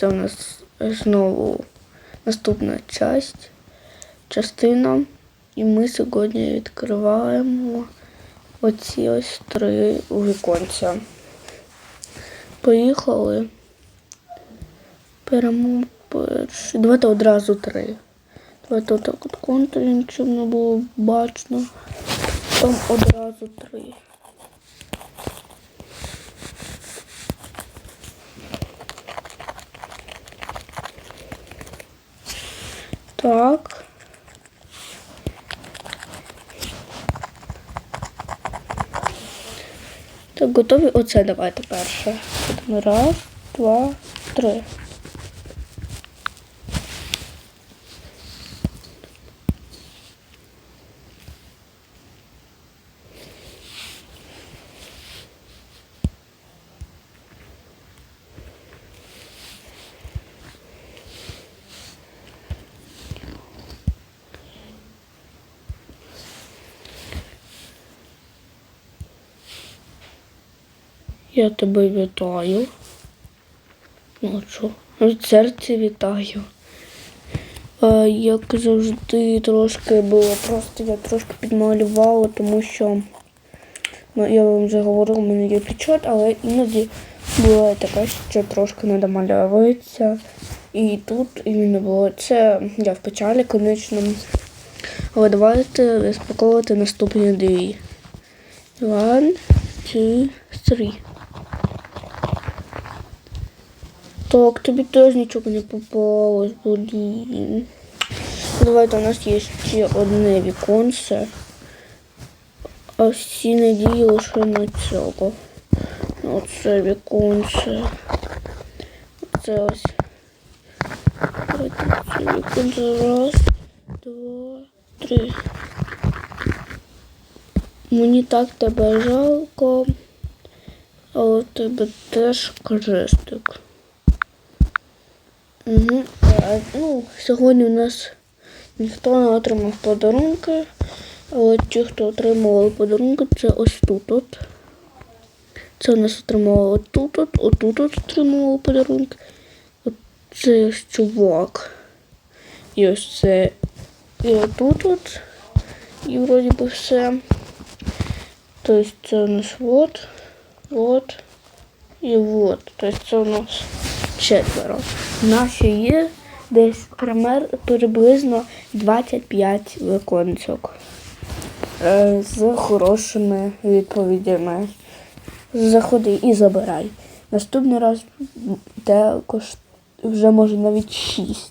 це у нас знову наступна часть, частина. І ми сьогодні відкриваємо оці ось три віконця. Поїхали. Беремо перший. Давайте одразу три. Давайте отак от контурінг, щоб не було бачно. Там одразу три. Так. Так, готові? Оце давайте перше. Раз, два, три. Я тебе вітаю. Ну що, від серця вітаю. А, як завжди, трошки було просто, я трошки підмалювала, тому що ну, я вам вже говорила, у мене є печать, але іноді буває таке, що трошки не домальовується. І тут іменно було це я в печалі, звісно. Але давайте розпаковувати наступні дві. One, two, three. Так, тобі теж нічого не попалось, блін. Давайте у нас є ще одне віконце. А всі надії лише на цього. На Оце віконце. Це ось. Давайте це віконце. Раз, два, три. Мені так тебе жалко, але в тебе теж крестик. Угу. Ну, сьогодні у нас ніхто не отримав подарунки, але ті, хто отримували подарунки, це ось тут. От. Це у нас отримували отут, от, отут от отримували подарунки. От це ось чувак. І ось це. І отут от. І вроді би все. Тобто це у нас вот, вот і вот. Тобто це у нас четверо. У нас є десь пример, приблизно 25 виконцок е, з хорошими відповідями. Заходи і забирай. Наступний раз також вже може навіть 6.